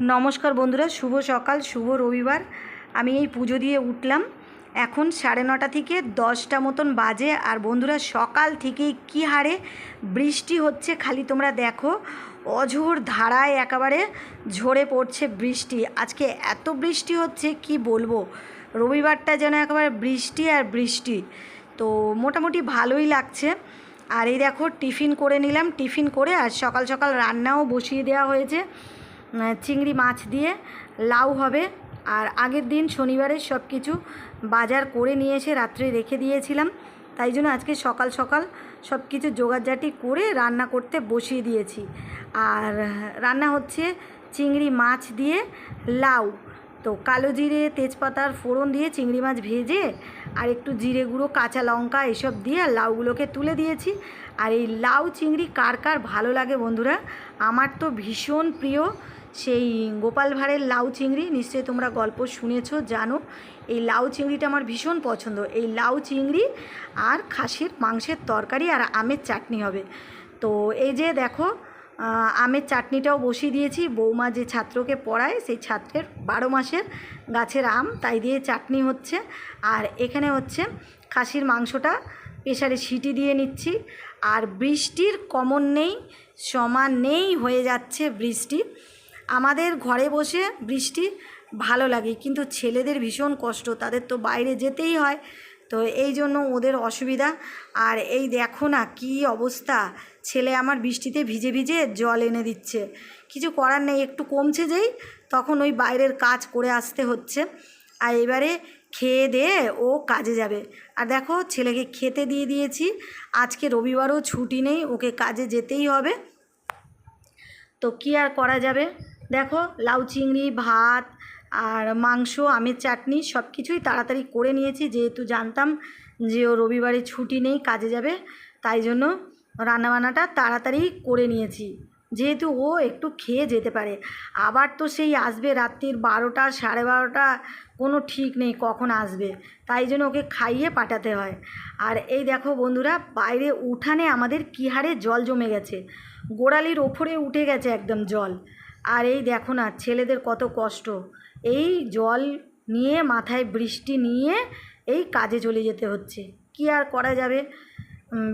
নমস্কার বন্ধুরা, শুভ সকাল, শুভ রবিবার। আমি এই পুজো দিয়ে উঠলাম। এখন সাড়ে নটা থেকে দশটা মতন বাজে আর বন্ধুরা, সকাল থেকেই কী হারে বৃষ্টি হচ্ছে খালি তোমরা দেখো। অঝোর ধারায় একেবারে ঝরে পড়ছে বৃষ্টি। আজকে এত বৃষ্টি হচ্ছে, কি বলব? রবিবারটা যেন একেবারে বৃষ্টি আর বৃষ্টি। তো মোটামুটি ভালোই লাগছে। আর এই দেখো, টিফিন করে নিলাম, টিফিন করে আর সকাল সকাল রান্নাও বসিয়ে দেওয়া হয়েছে। চিংড়ি মাছ দিয়ে লাউ হবে। আর আগের দিন শনিবারের সব কিছু বাজার করে নিয়ে এসে রাত্রে রেখে দিয়েছিলাম। তাই জন্য আজকে সকাল সকাল সব কিছু জোগাড়জাটি করে রান্না করতে বসিয়ে দিয়েছি। আর রান্না হচ্ছে চিংড়ি মাছ দিয়ে লাউ। তো কালো জিরে, তেজপাতার ফোড়ন দিয়ে চিংড়ি মাছ ভেজে আর একটু জিরে গুঁড়ো, কাঁচা লঙ্কা এসব দিয়ে লাউগুলোকে তুলে দিয়েছি। আর এই লাউ চিংড়ি কার কার ভালো লাগে বন্ধুরা? আমার তো ভীষণ প্রিয়। সেই গোপাল ভাঁড়ের লাউ চিংড়ি, নিশ্চয়ই তোমরা গল্প শুনেছো, জানো। এই লাউ চিংড়িটা আমার ভীষণ পছন্দ। এই লাউ চিংড়ি আর খাসির মাংসের তরকারি আর আমের চাটনি হবে। তো এই যে দেখো আমের চাটনিটাও বসিয়ে দিয়েছি। বৌমা যে ছাত্রকে পড়ায়, সেই ছাত্রের বারো মাসের গাছের আম, তাই দিয়ে চাটনি হচ্ছে। আর এখানে হচ্ছে খাসির মাংসটা প্রেশারে সিটি দিয়ে নিচ্ছি। আর বৃষ্টির কমন নেই, সমান নেই হয়ে যাচ্ছে বৃষ্টি। আমাদের ঘরে বসে বৃষ্টি ভালো লাগে, কিন্তু ছেলেদের ভীষণ কষ্ট, তাদের তো বাইরে যেতেই হয়। তো এই জন্য ওদের অসুবিধা। আর এই দেখো না কি অবস্থা, ছেলে আমার বৃষ্টিতে ভিজে ভিজে জল এনে দিচ্ছে। কিছু করার নেই, একটু কমছে যেই, তখন ওই বাইরের কাজ করে আসতে হচ্ছে। আর এবারে খেয়ে দিয়ে ও কাজে যাবে। আর দেখো ছেলেকে খেতে দিয়ে দিয়েছি, আজকে রবিবারও ছুটি নেই, ওকে কাজে যেতেই হবে। তো কী আর করা যাবে? দেখো, লাউ, চিংড়ি, ভাত আর মাংস, আমের চাটনি সব কিছুই তাড়াতাড়ি করে নিয়েছি। যেহেতু জানতাম যে ও রবিবারে ছুটি নেই, কাজে যাবে, তাই জন্য রান্নাবান্নাটা তাড়াতাড়ি করে নিয়েছি। যেহেতু ও একটু খেয়ে যেতে পারে। আবার তো সেই আসবে রাত্রির বারোটা, সাড়ে বারোটা, কোনো ঠিক নেই কখন আসবে। তাই জন্য ওকে খাইয়ে পাঠাতে হয়। আর এই দেখো বন্ধুরা, বাইরে উঠানে আমাদের কী হারে জল জমে গেছে। গোড়ালির ওপরে উঠে গেছে একদম জল। আর এই দেখো না, ছেলেদের কত কষ্ট। এই জল নিয়ে, মাথায় বৃষ্টি নিয়ে এই কাজে চলে যেতে হচ্ছে। কি আর করা যাবে?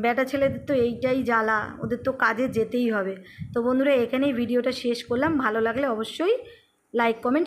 বেটা ছেলেদের তো এইটাই জ্বালা, ওদের তো কাজে যেতেই হবে। তো বন্ধুরা, এখানেই ভিডিওটা শেষ করলাম। ভালো লাগলে অবশ্যই লাইক কমেন্ট